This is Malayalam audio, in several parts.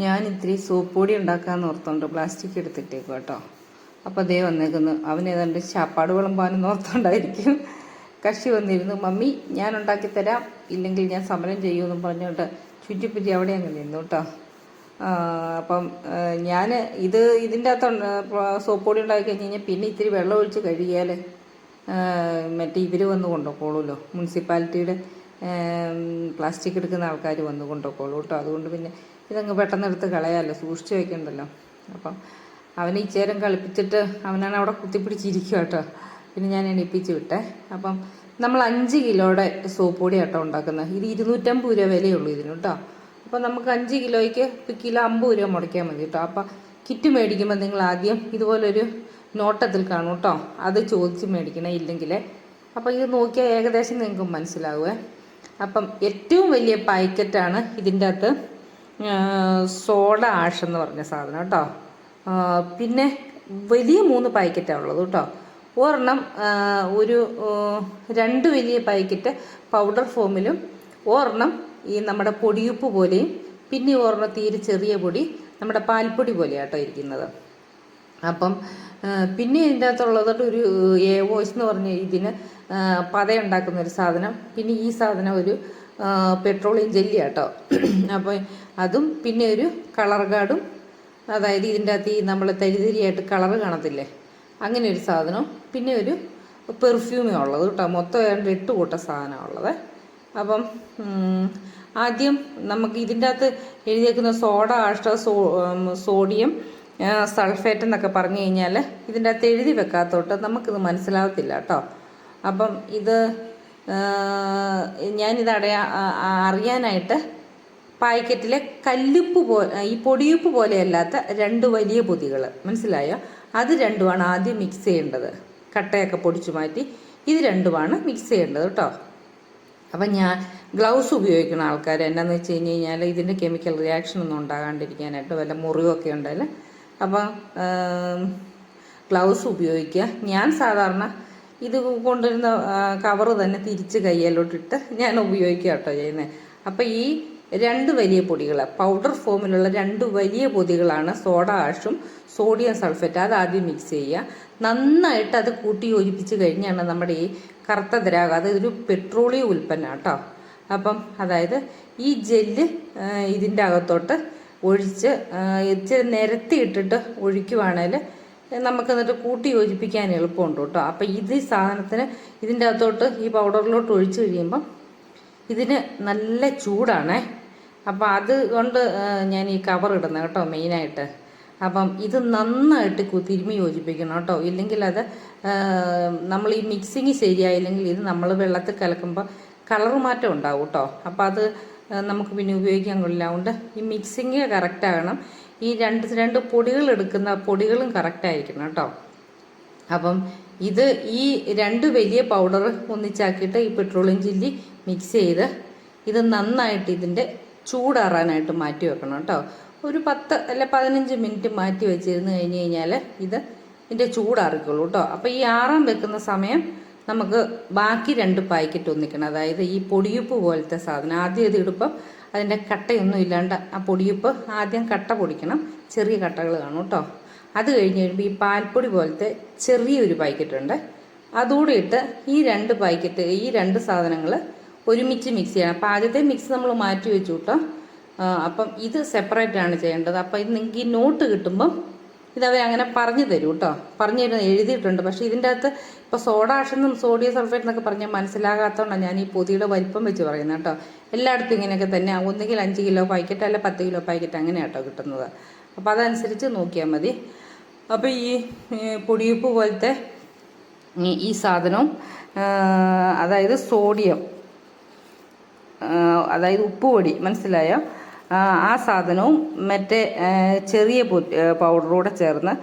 ഞാൻ ഇത്തിരി സോപ്പ് പൊടി ഉണ്ടാക്കാന്ന് ഓർത്തോണ്ട് പ്ലാസ്റ്റിക് എടുത്തിട്ടേക്കും കേട്ടോ അപ്പോൾ അതേ വന്നേക്കുന്നു. അവൻ ഏതാണ്ട് ചാപ്പാട് വിളമ്പാനെന്ന് ഓർത്തോണ്ടായിരിക്കും. കക്ഷി വന്നിരുന്നു. മമ്മി ഞാൻ ഉണ്ടാക്കി തരാം. ഇല്ലെങ്കിൽ ഞാൻ സമരം ചെയ്യുമെന്നും പറഞ്ഞുകൊണ്ട് ചുറ്റിപ്പുറ്റി അവിടെ അങ്ങ് നിന്നു കേട്ടോ അപ്പം ഞാൻ ഇത് ഇതിന്റെ അകത്ത് സോപ്പ് പൊടി ഉണ്ടാക്കി കഴിഞ്ഞ് കഴിഞ്ഞാൽ പിന്നെ ഇത്തിരി വെള്ളം ഒഴിച്ച് കഴുകിയാൽ മറ്റേ ഇവർ വന്ന് കൊണ്ടുപോക്കോളൂല്ലോ. മുനിസിപ്പാലിറ്റിയുടെ പ്ലാസ്റ്റിക് എടുക്കുന്ന ആൾക്കാർ വന്ന് കൊണ്ടുപോക്കോളൂ കേട്ടോ അതുകൊണ്ട് പിന്നെ ഇതങ്ങ് പെട്ടെന്ന് എടുത്ത് കളയാമല്ലോ സൂക്ഷിച്ച് വെക്കണ്ടല്ലോ. അപ്പം അവനെ ഇച്ചേരം കളിപ്പിച്ചിട്ട് അവനാണ് അവിടെ കുത്തിപ്പിടിച്ചിരിക്കുക കേട്ടോ. പിന്നെ ഞാൻ എണീപ്പിച്ച് വിട്ടേ. അപ്പം നമ്മൾ അഞ്ച് കിലോയുടെ സോപ്പ് പൊടി കേട്ടോ ഉണ്ടാക്കുന്നത്. ഇത് ഇരുന്നൂറ്റമ്പത് രൂപ വിലയുള്ളൂ ഇതിന് കേട്ടോ. അപ്പോൾ നമുക്ക് അഞ്ച് കിലോയ്ക്ക് കിലോ അമ്പത് രൂപ മുടക്കിയാൽ മതി കേട്ടോ. അപ്പം കിറ്റ് മേടിക്കുമ്പോൾ നിങ്ങൾ ആദ്യം ഇതുപോലൊരു നോട്ടത്തിൽ കാണും കേട്ടോ. അത് ചോദിച്ച് മേടിക്കണേ ഇല്ലെങ്കിൽ. അപ്പോൾ ഇത് നോക്കിയാൽ ഏകദേശം നിങ്ങൾക്ക് മനസ്സിലാവുക അപ്പം ഏറ്റവും വലിയ പാക്കറ്റാണ് ഇതിന്റെ അകത്ത് സോഡ ആഷ് എന്ന് പറഞ്ഞ സാധനം കേട്ടോ. പിന്നെ വലിയ മൂന്ന് പാക്കറ്റാണ് ഉള്ളത് കേട്ടോ. ഒരെണ്ണം ഒരു രണ്ട് വലിയ പാക്കറ്റ് പൗഡർ ഫോമിലും ഒരെണ്ണം ഈ നമ്മുടെ പൊടിയുപ്പ് പോലെയും പിന്നെ ഒരെണ്ണം തീരെ ചെറിയ പൊടി നമ്മുടെ പാൽപ്പൊടി പോലെയാണ് കേട്ടോ ഇരിക്കുന്നത്. അപ്പം പിന്നെ ഇതിന്റെ അകത്തുള്ളത് ഒരു എ വോയിസ് എന്ന് പറഞ്ഞ ഇതിന് പതയുണ്ടാക്കുന്ന ഒരു സാധനം പിന്നെ ഈ സാധനം ഒരു പെട്രോളിയം ജെല്ലി കേട്ടോ അപ്പോൾ അതും പിന്നെ ഒരു കളർ കാർഡും അതായത് ഇതിന്റെ അകത്ത് ഈ നമ്മൾ തരിതരിയായിട്ട് കളർ കാണത്തില്ലേ? അങ്ങനെ ഒരു സാധനം പിന്നെ ഒരു പെർഫ്യൂമേ ഉള്ളത് കേട്ടോ. മൊത്തം ഏതാണ്ട് എട്ട് കൂട്ട സാധനമാണ് ഉള്ളത്. അപ്പം ആദ്യം നമുക്ക് ഇതിന്റെ അകത്ത് എഴുതിയേക്കുന്ന സോഡ ആഷ്ട സോ സോഡിയം സൾഫേറ്റ് എന്നൊക്കെ പറഞ്ഞു കഴിഞ്ഞാൽ ഇതിന്റെ അകത്ത് എഴുതി വെക്കാത്തോട്ട് നമുക്കിത് മനസ്സിലാവത്തില്ല കേട്ടോ. അപ്പം ഇത് ഞാനിത് അടയാ അറിയാനായിട്ട് പായ്ക്കറ്റിലെ കല്ലുപ്പ് പോ ഈ പൊടിയുപ്പ് പോലെയല്ലാത്ത രണ്ട് വലിയ പൊതികൾ മനസ്സിലായോ? അത് രണ്ടുമാണ് ആദ്യം മിക്സ് ചെയ്യേണ്ടത്. കട്ടയൊക്കെ പൊടിച്ചു മാറ്റി ഇത് രണ്ടുമാണ് മിക്സ് ചെയ്യേണ്ടത് കേട്ടോ. അപ്പം ഞാൻ ഗ്ലൗസ് ഉപയോഗിക്കുന്ന ആൾക്കാർ എന്നാന്ന് വെച്ച് കഴിഞ്ഞ് കഴിഞ്ഞാൽ ഇതിന്റെ കെമിക്കൽ റിയാക്ഷൻ ഒന്നും ഉണ്ടാകാണ്ടിരിക്കാനായിട്ട് വല്ല മുറിവൊക്കെ ഉണ്ടല്ലേ? അപ്പം ഗ്ലൗസ് ഉപയോഗിക്കുക. ഞാൻ സാധാരണ ഇത് കൊണ്ടുവരുന്ന കവറ് തന്നെ തിരിച്ച് കയ്യിലോട്ടിട്ട് ഞാൻ ഉപയോഗിക്കുക കേട്ടോ ചെയ്യുന്നത് അപ്പം ഈ രണ്ട് വലിയ പൊടികൾ പൗഡർ ഫോമിലുള്ള രണ്ട് വലിയ പൊടികളാണ് സോഡ ആഷും സോഡിയം സൾഫേറ്റ് അത് ആദ്യം മിക്സ് ചെയ്യുക. നന്നായിട്ട് അത് കൂട്ടി യോജിപ്പിച്ച് കഴിഞ്ഞാണ് നമ്മുടെ ഈ കറുത്ത ദ്രാവകം അത് ഒരു പെട്രോളിയം ഉൽപ്പന്നം കേട്ടോ അപ്പം അതായത് ഈ ജെല്ല് ഇതിന്റെ അകത്തോട്ട് ഒഴിച്ച് ഇച്ചിരി നിരത്തി ഇട്ടിട്ട് ഒഴിക്കുവാണേൽ നമുക്ക് എന്നിട്ട് കൂട്ടി യോജിപ്പിക്കാൻ എളുപ്പമുണ്ട് കേട്ടോ. അപ്പം ഇത് ഈ സാധനത്തിന് ഇതിന്റെ അകത്തോട്ട് ഈ പൗഡറിലോട്ട് ഒഴിച്ച് കഴിയുമ്പം ഇതിന് നല്ല ചൂടാണേ. അപ്പം അതുകൊണ്ട് ഞാൻ ഈ കവർ ഇടുന്നത് കേട്ടോ മെയിനായിട്ട്. അപ്പം ഇത് നന്നായിട്ട് തിരുമി യോജിപ്പിക്കണം കേട്ടോ. ഇല്ലെങ്കിൽ അത് നമ്മൾ ഈ മിക്സിങ് ശരിയായില്ലെങ്കിൽ ഇത് നമ്മൾ വെള്ളത്തിൽ കലക്കുമ്പോൾ കളർ മാറ്റം ഉണ്ടാവും കേട്ടോ. അപ്പം അത് നമുക്ക് പിന്നെ ഉപയോഗിക്കാൻ കൊള്ളില്ല. അതുകൊണ്ട് ഈ മിക്സിങ് കറക്റ്റ് ആകണം. ഈ രണ്ട് രണ്ട് പൊടികൾ എടുക്കുന്ന പൊടികളും കറക്റ്റ് ആയിരിക്കണം കേട്ടോ. അപ്പം ഇത് ഈ രണ്ട് വലിയ പൗഡർ ഒന്നിച്ചാക്കിയിട്ട് ഈ പെട്രോളിയം ചില്ലി മിക്സ് ചെയ്ത് ഇത് നന്നായിട്ട് ഇതിന്റെ ചൂടാറാനായിട്ട് മാറ്റി വെക്കണം കേട്ടോ. ഒരു പത്ത് അല്ല പതിനഞ്ച് മിനിറ്റ് മാറ്റി വെച്ചിരുന്ന് കഴിഞ്ഞ് കഴിഞ്ഞാൽ ഇത് ഇതിന്റെ ചൂടാറിക്കോളൂ കേട്ടോ. അപ്പോൾ ഈ ആറാൻ വെക്കുന്ന സമയം നമുക്ക് ബാക്കി രണ്ട് പാക്കറ്റ് ഒന്നിക്കണം. അതായത് ഈ പൊടിയുപ്പ് പോലത്തെ സാധനം. ആദ്യം ഇത് ഇടുമ്പം അതിന്റെ കട്ടയൊന്നും ഇല്ലാണ്ട് ആ പൊടിയുപ്പ് ആദ്യം കട്ട പൊടിക്കണം. ചെറിയ കട്ടകൾ കാണും കേട്ടോ. അത് കഴിഞ്ഞ് കഴിയുമ്പോൾ ഈ പാൽപ്പൊടി പോലത്തെ ചെറിയൊരു പാക്കറ്റ് ഉണ്ട്. അതുകൂടി ഇട്ട് ഈ രണ്ട് പാക്കറ്റ് ഈ രണ്ട് സാധനങ്ങൾ ഒരുമിച്ച് മിക്സ് ചെയ്യണം. അപ്പോൾ ആദ്യത്തെ മിക്സ് നമ്മൾ മാറ്റി വെച്ചു കേട്ടോ. അപ്പം ഇത് സെപ്പറേറ്റ് ആണ് ചെയ്യേണ്ടത്. അപ്പം ഇത് നിങ്ങൾക്ക് ഈ നോട്ട് കിട്ടുമ്പം ഇതവർ അങ്ങനെ പറഞ്ഞു തരും കേട്ടോ പറഞ്ഞു തരുന്നത് എഴുതിയിട്ടുണ്ട്. പക്ഷേ ഇതിന്റെ അകത്ത് ഇപ്പോൾ സോഡാഷെന്നും സോഡിയം സൾഫേറ്റ് എന്നൊക്കെ പറഞ്ഞാൽ മനസ്സിലാകാത്തതുകൊണ്ടാണ് ഞാൻ ഈ പൊതിയുടെ വലിപ്പം വെച്ച് പറയുന്നത് കേട്ടോ എല്ലായിടത്തും ഇങ്ങനെയൊക്കെ തന്നെ. ഒന്നുകിൽ അഞ്ച് കിലോ പാക്കറ്റ് അല്ല പത്ത് കിലോ പാക്കറ്റ് അങ്ങനെയാണ് കേട്ടോ കിട്ടുന്നത്. അപ്പോൾ അതനുസരിച്ച് നോക്കിയാൽ മതി. അപ്പോൾ ഈ പൊടിയുപ്പ് പോലത്തെ ഈ സാധനവും അതായത് സോഡിയം അതായത് ഉപ്പ് പൊടി മനസ്സിലായോ? ആ, സാധനവും മറ്റേ ചെറിയ പൗഡറൂടെ ചേർന്ന്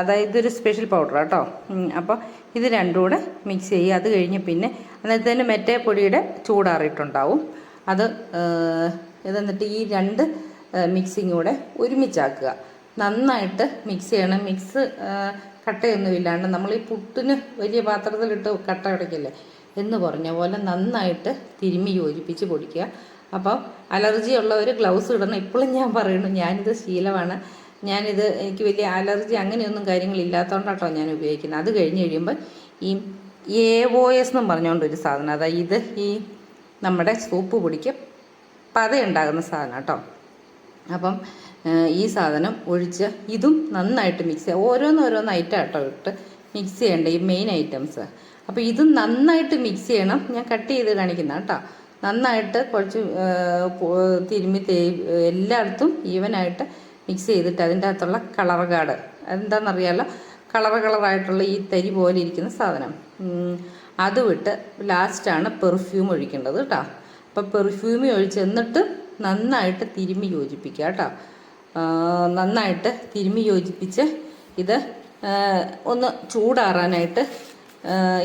അതായത് ഇതൊരു സ്പെഷ്യൽ പൗഡർ കേട്ടോ അപ്പോൾ ഇത് രണ്ടും കൂടെ മിക്സ് ചെയ്യുക. അത് കഴിഞ്ഞ് പിന്നെ അന്നേരത്തെ തന്നെ മറ്റേ പൊടിയുടെ ചൂടാറിയിട്ടുണ്ടാവും. അത് ഇതെന്നിട്ട് ഈ രണ്ട് മിക്സിങ് കൂടെ ഒരുമിച്ചാക്കുക. നന്നായിട്ട് മിക്സ് ചെയ്യണം. മിക്സ് കട്ടയൊന്നും ഇല്ലാണ്ട് നമ്മൾ ഈ പുട്ടിന് വലിയ പാത്രത്തിലിട്ട് കട്ട അടയ്ക്കില്ലേ എന്ന് പറഞ്ഞ പോലെ നന്നായിട്ട് തിരുമ്മി യോജിപ്പിച്ച് പൊടിക്കുക. അപ്പം അലർജി ഉള്ളവർ ഗ്ലൗസ് ഇടണം. ഇപ്പോഴും ഞാൻ പറയുന്നു ഞാനിത് ശീലമാണ്. ഞാനിത് എനിക്ക് വലിയ അലർജി അങ്ങനെയൊന്നും കാര്യങ്ങളില്ലാത്തതുകൊണ്ടാണ് ഞാൻ ഉപയോഗിക്കുന്നത്. അത് കഴിഞ്ഞ് കഴിയുമ്പോൾ ഈ എ ഒ എസ് എന്നും പറഞ്ഞുകൊണ്ടൊരു സാധനം അതായത് ഇത് ഈ നമ്മുടെ സൂപ്പ് പൊടിക്ക് പതയുണ്ടാകുന്ന സാധനം കേട്ടോ അപ്പം ഈ സാധനം ഒഴിച്ച് ഇതും നന്നായിട്ട് മിക്സ് ചെയ്യുക ഓരോന്നോരോന്ന് ഐറ്റം ഇട്ട് മിക്സ് ചെയ്യേണ്ട ഈ മെയിൻ ഐറ്റംസ് അപ്പോൾ ഇത് നന്നായിട്ട് മിക്സ് ചെയ്യണം. ഞാൻ കട്ട് ചെയ്ത് കാണിക്കുന്ന കേട്ടോ നന്നായിട്ട് കുറച്ച് തിരുമ്പി തേ എല്ലായിടത്തും ഈവനായിട്ട് മിക്സ് ചെയ്തിട്ട് അതിന്റെ അകത്തുള്ള കളർ കാർഡ് അതെന്താണെന്നറിയാലോ? കളർ കളറായിട്ടുള്ള ഈ തരി പോലെ ഇരിക്കുന്ന സാധനം. അത് വിട്ട് ലാസ്റ്റാണ് പെർഫ്യൂം ഒഴിക്കേണ്ടത് കേട്ടോ. അപ്പോൾ പെർഫ്യൂമി ഒഴിച്ച് എന്നിട്ട് നന്നായിട്ട് തിരുമ്മി യോജിപ്പിക്കുക കേട്ടോ. നന്നായിട്ട് തിരുമ്മി യോജിപ്പിച്ച് ഇത് ഒന്ന് ചൂടാറാനായിട്ട്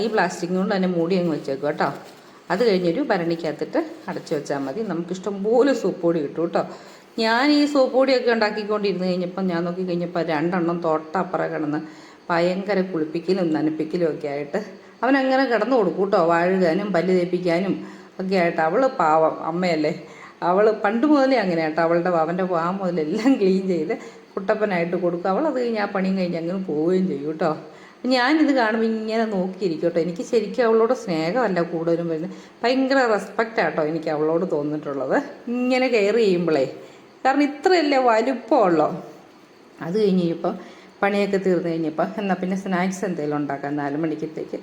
ഈ പ്ലാസ്റ്റിക് കൊണ്ട് തന്നെ മൂടി അങ്ങ് വെച്ചേക്കുക കേട്ടോ. അത് കഴിഞ്ഞൊരു ഭരണിക്കകത്തിട്ട് അടച്ചു വെച്ചാൽ മതി. നമുക്ക് ഇഷ്ടംപോലെ സൂപ്പ് പൊടി കിട്ടും കേട്ടോ. ഞാൻ ഈ സൂപ്പ് പൊടിയൊക്കെ ഉണ്ടാക്കിക്കൊണ്ടിരുന്ന് കഴിഞ്ഞപ്പം ഞാൻ നോക്കി കഴിഞ്ഞപ്പോൾ രണ്ടെണ്ണം തോട്ടപ്പുറ കിടന്ന് ഭയങ്കര കുളിപ്പിക്കലും നനപ്പിക്കലും ഒക്കെ ആയിട്ട് അവനങ്ങനെ കിടന്നു കൊടുക്കും കേട്ടോ. വാഴുകാനും പല്ല് തേപ്പിക്കാനും ഒക്കെ ആയിട്ട്. അവൾ പാവം അമ്മയല്ലേ. അവൾ പണ്ട് മുതലേ അങ്ങനെ കേട്ടോ. അവളുടെ അവന്റെ പാവം മുതലെല്ലാം ക്ലീൻ ചെയ്ത് കുട്ടപ്പനായിട്ട് കൊടുക്കും. അവൾ അത് കഴിഞ്ഞ് ആ പണിയും കഴിഞ്ഞ് അങ്ങനെ പോവുകയും ചെയ്യും കേട്ടോ. ഞാനിത് കാണുമ്പോൾ ഇങ്ങനെ നോക്കിയിരിക്കും കേട്ടോ എനിക്ക് ശരിക്കും അവളോട് സ്നേഹമല്ല കൂടുതലും വരുന്നത്. ഭയങ്കര റെസ്പെക്റ്റ് ആട്ടോ എനിക്ക് അവളോട് തോന്നിയിട്ടുള്ളത്. ഇങ്ങനെ കെയർ ചെയ്യുമ്പോഴേ കാരണം ഇത്രയല്ലേ വലുപ്പമുള്ളൂ. അത് കഴിഞ്ഞ് കഴിഞ്ഞപ്പോൾ പണിയൊക്കെ തീർന്നു കഴിഞ്ഞപ്പോൾ എന്നാൽ പിന്നെ സ്നാക്സ് എന്തെങ്കിലും ഉണ്ടാക്കാം. നാല് മണിക്കത്തേക്ക്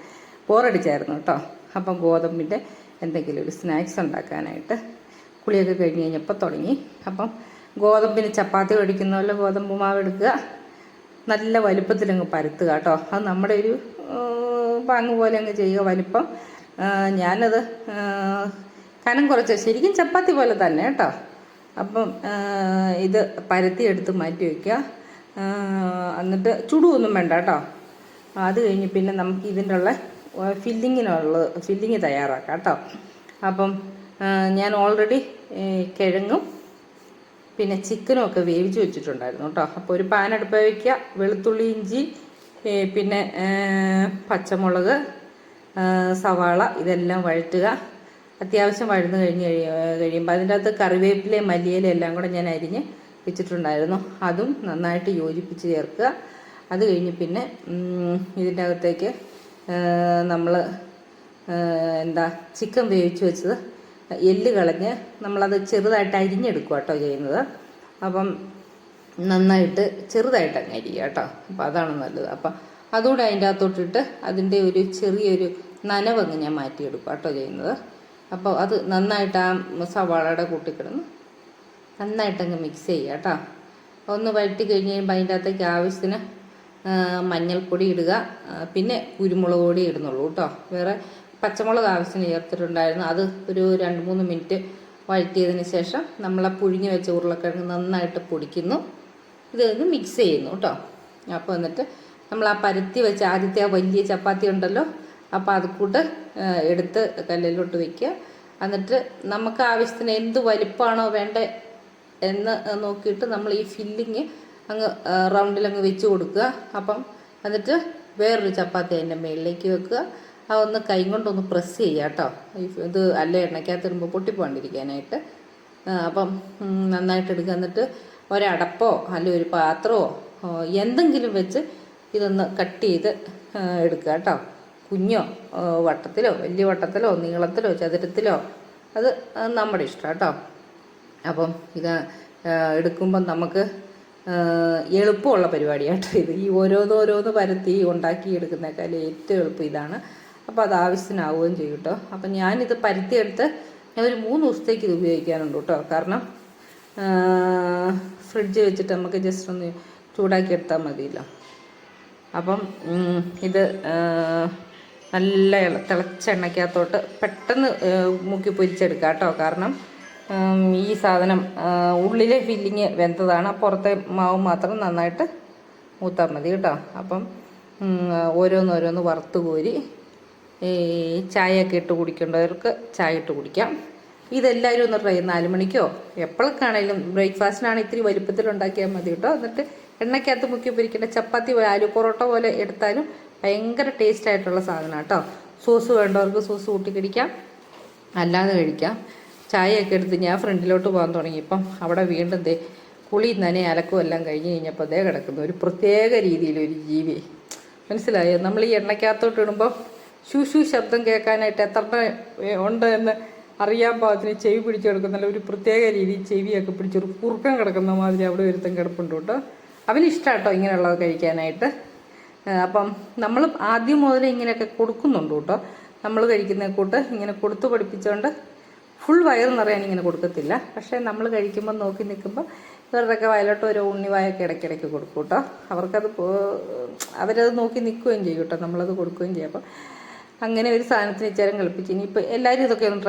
ബോറടിച്ചായിരുന്നു കേട്ടോ. അപ്പം ഗോതമ്പിന്റെ എന്തെങ്കിലും ഒരു സ്നാക്സ് ഉണ്ടാക്കാനായിട്ട് കുളിയൊക്കെ കഴിഞ്ഞ് കഴിഞ്ഞപ്പോൾ തുടങ്ങി. അപ്പം ഗോതമ്പിന് ചപ്പാത്തി കഴിക്കുന്ന പോലെ ഗോതമ്പ് മാവ് എടുക്കുക. നല്ല വലുപ്പത്തിലങ്ങ് പരത്തുക കേട്ടോ. അത് നമ്മുടെ ഒരു പാങ്ങ് പോലെ അങ്ങ് ചെയ്യുക വലിപ്പം. ഞാനത് കനം കുറച്ച് ശരിക്കും ചപ്പാത്തി പോലെ തന്നെ കേട്ടോ. അപ്പം ഇത് പരത്തി എടുത്ത് മാറ്റി വയ്ക്കുക എന്നിട്ട് ചുടുവൊന്നും വേണ്ട കേട്ടോ. അത് കഴിഞ്ഞ് പിന്നെ നമുക്ക് ഇതിന്റെ ഉള്ള ഫില്ലിങ്ങിനുള്ള ഫില്ലിങ് തയ്യാറാക്കാം കേട്ടോ. അപ്പം ഞാൻ ഓൾറെഡി കിഴങ്ങും പിന്നെ ചിക്കനും ഒക്കെ വേവിച്ച് വെച്ചിട്ടുണ്ടായിരുന്നു കേട്ടോ. അപ്പോൾ ഒരു പാൻ അടുപ്പ് വയ്ക്കുക വെളുത്തുള്ളി ഇഞ്ചി പിന്നെ പച്ചമുളക് സവാള ഇതെല്ലാം വഴറ്റുക. അത്യാവശ്യം വഴന്ന് കഴിഞ്ഞ് കഴിയ കഴിയുമ്പോൾ അതിന്റെ അകത്ത് കറിവേപ്പിലയും മല്ലിയിലയും എല്ലാം കൂടെ ഞാൻ അരിഞ്ഞ് വെച്ചിട്ടുണ്ടായിരുന്നു. അതും നന്നായിട്ട് യോജിപ്പിച്ച് ചേർക്കുക. അത് കഴിഞ്ഞ് പിന്നെ ഇതിന്റെ അകത്തേക്ക് നമ്മൾ എന്താ ചിക്കൻ വേവിച്ച് വെച്ചത് എല്ല് കളഞ്ഞ് നമ്മളത് ചെറുതായിട്ട് അരിഞ്ഞെടുക്കുക കേട്ടോ ചെയ്യുന്നത്. അപ്പം നന്നായിട്ട് ചെറുതായിട്ട് അങ്ങ് അരിയുക കേട്ടോ അപ്പം അതാണ് നല്ലത്. അപ്പം അതുകൂടെ അതിന്റെ അകത്തോട്ടിട്ട് അതിന്റെ ഒരു ചെറിയൊരു നനവങ്ങ് ഞാൻ മാറ്റിയെടുക്കുക കേട്ടോ ചെയ്യുന്നത്. അപ്പോൾ അത് നന്നായിട്ട് ആ സവാളയുടെ കൂട്ടിക്കിടന്ന് നന്നായിട്ടങ്ങ് മിക്സ് ചെയ്യുക കേട്ടോ ഒന്ന് വഴറ്റി കഴിഞ്ഞ് കഴിയുമ്പോൾ അതിന്റെ അകത്തേക്ക് ആവശ്യത്തിന് മഞ്ഞൾപ്പൊടി ഇടുക. പിന്നെ കുരുമുളക് പൊടി ഇടുന്നുള്ളൂ കേട്ടോ വേറെ പച്ചമുളക് ആവശ്യത്തിന് ചേർത്തിട്ടുണ്ടായിരുന്നു. അത് ഒരു രണ്ട് മൂന്ന് മിനിറ്റ് വഴറ്റിയതിന് ശേഷം നമ്മൾ ആ പുഴുങ്ങി വെച്ച ഉരുളക്കിഴങ്ങ് നന്നായിട്ട് പൊടിക്കുന്നു. ഇത് ഒന്ന് മിക്സ് ചെയ്യുന്നു കേട്ടോ അപ്പോൾ എന്നിട്ട് നമ്മൾ ആ പരത്തി വെച്ച ആദ്യത്തെ ആ വലിയ ചപ്പാത്തി ഉണ്ടല്ലോ അപ്പോൾ അത് കൂട്ട് എടുത്ത് കല്ലിലോട്ട് വെക്കുക. എന്നിട്ട് നമുക്ക് ആവശ്യത്തിന് എന്ത് വലിപ്പമാണോ വേണ്ടത് എന്ന് നോക്കിയിട്ട് നമ്മൾ ഈ ഫില്ലിങ് അങ്ങ് റൗണ്ടിൽ അങ്ങ് വെച്ച് കൊടുക്കുക. അപ്പം എന്നിട്ട് വേറൊരു ചപ്പാത്തി അതിന്റെ മേളിലേക്ക് വെക്കുക. ആ ഒന്ന് കൈ കൊണ്ടൊന്ന് പ്രസ് ചെയ്യുക കേട്ടോ. ഇത് അല്ല എണ്ണയ്ക്കകത്ത് ഇടുമ്പോൾ പൊട്ടിപ്പോണ്ടിരിക്കാനായിട്ട്. അപ്പം നന്നായിട്ട് എടുക്കുക എന്നിട്ട് ഒരടപ്പോ അല്ലെങ്കിൽ ഒരു പാത്രമോ എന്തെങ്കിലും വെച്ച് ഇതൊന്ന് കട്ട് ചെയ്ത് എടുക്കുക കേട്ടോ. കുഞ്ഞോ വട്ടത്തിലോ വലിയ വട്ടത്തിലോ നീളത്തിലോ ചതുരത്തിലോ അത് നമ്മുടെ ഇഷ്ടം കേട്ടോ. അപ്പം ഇത് എടുക്കുമ്പം നമുക്ക് എളുപ്പമുള്ള പരിപാടിയാട്ടോ ഇത്. ഈ ഓരോന്നോരോന്ന് പരത്തി ഉണ്ടാക്കി എടുക്കുന്നേക്കാൾ ഏറ്റവും എളുപ്പം ഇതാണ്. അപ്പോൾ അത് ആവശ്യത്തിനാവുകയും ചെയ്യും കേട്ടോ. അപ്പം ഞാനിത് പരുത്തിയെടുത്ത് ഞാൻ ഒരു മൂന്ന് ദിവസത്തേക്ക് ഇത് ഉപയോഗിക്കാറുണ്ട് കേട്ടോ. കാരണം ഫ്രിഡ്ജ് വെച്ചിട്ട് നമുക്ക് ജസ്റ്റ് ഒന്ന് ചൂടാക്കി എടുത്താൽ മതിയല്ലോ. അപ്പം ഇത് നല്ല ഇള- തിളച്ച എണ്ണയ്ക്കകത്തോട്ട് പെട്ടെന്ന് മുക്കി പൊരിച്ചെടുക്കാം കേട്ടോ. കാരണം ഈ സാധനം ഉള്ളിലെ ഫില്ലിങ് വെന്തതാണ്. പുറത്തെ മാവ് മാത്രം നന്നായിട്ട് മൂത്താൽ മതി കേട്ടോ. അപ്പം ഓരോന്നോരോന്ന് വറുത്ത് കോരി ചായയൊക്കെ ഇട്ട് കുടിക്കേണ്ടവർക്ക് ചായ ഇട്ട് കുടിക്കാം. ഇതെല്ലാവരും ഒന്ന് ട്രൈ നാല് മണിക്കോ? എപ്പോഴൊക്കെയാണെങ്കിലും ബ്രേക്ക്ഫാസ്റ്റിനാണ് ഇത്തിരി വലിപ്പത്തിൽ ഉണ്ടാക്കിയാൽ മതി കേട്ടോ. എന്നിട്ട് എണ്ണയ്ക്കകത്ത് മുക്കി പൊരിക്കേണ്ട ചപ്പാത്തി ആലു പൊറോട്ട പോലെ എടുത്താലും ഭയങ്കര ടേസ്റ്റ് ആയിട്ടുള്ള സാധനമാണ് കേട്ടോ. സോസ് വേണ്ടവർക്ക് സോസ് കൂട്ടി കഴിക്കാം. അല്ലാതെ കഴിക്കാം. ചായയൊക്കെ എടുത്ത് ഞാൻ ഫ്രണ്ടിലോട്ട് പോകാൻ തുടങ്ങിയപ്പം അവിടെ വീണ്ടും ദേ കുളി നനെ അലക്കും എല്ലാം കഴിഞ്ഞ് കഴിഞ്ഞപ്പോൾ ദേ കിടക്കുന്നു. ഒരു പ്രത്യേക രീതിയിലൊരു ജീവി. മനസ്സിലായോ? നമ്മൾ ഈ എണ്ണയ്ക്കകത്തോട്ട് ഇടുമ്പോൾ ഷൂ ശബ്ദം കേൾക്കാനായിട്ട് എത്ര ഉണ്ട് എന്ന് അറിയാൻ പാകത്തിന് ചെവി പിടിച്ചു കിടക്കുന്നല്ല ഒരു പ്രത്യേക രീതി ചെവിയൊക്കെ പിടിച്ചൊരു കുറുക്കം കിടക്കുന്ന മാതിരി അവിടെ ഒരുത്തം കിടപ്പുണ്ട് കേട്ടോ. അവന് ഇഷ്ടമാട്ടോ ഇങ്ങനെയുള്ളത് കഴിക്കാനായിട്ട്. അപ്പം നമ്മൾ ആദ്യം മുതൽ ഇങ്ങനെയൊക്കെ കൊടുക്കുന്നുണ്ട് കേട്ടോ. നമ്മൾ കഴിക്കുന്ന കൂട്ട് ഇങ്ങനെ കൊടുത്തു പഠിപ്പിച്ചുകൊണ്ട് ഫുൾ വയർ നിറയാൻ ഇങ്ങനെ കൊടുക്കത്തില്ല. പക്ഷേ നമ്മൾ കഴിക്കുമ്പോൾ നോക്കി നിൽക്കുമ്പോൾ ഇവരുടെയൊക്കെ വയലോട്ട് ഒരു ഉണ്ണിവായൊക്കെ ഇടയ്ക്കിടയ്ക്ക് കൊടുക്കും കേട്ടോ. അവർക്കത് അവരത് നോക്കി നിൽക്കുകയും ചെയ്യും കേട്ടോ. നമ്മളത് കൊടുക്കുകയും ചെയ്യും. അപ്പം അങ്ങനെ ഒരു സാധനത്തിന് ഇച്ചേരം കളിപ്പിച്ച്. ഇനിയിപ്പോൾ എല്ലാവരും ഇതൊക്കെ ഒന്ന് ട്രൈ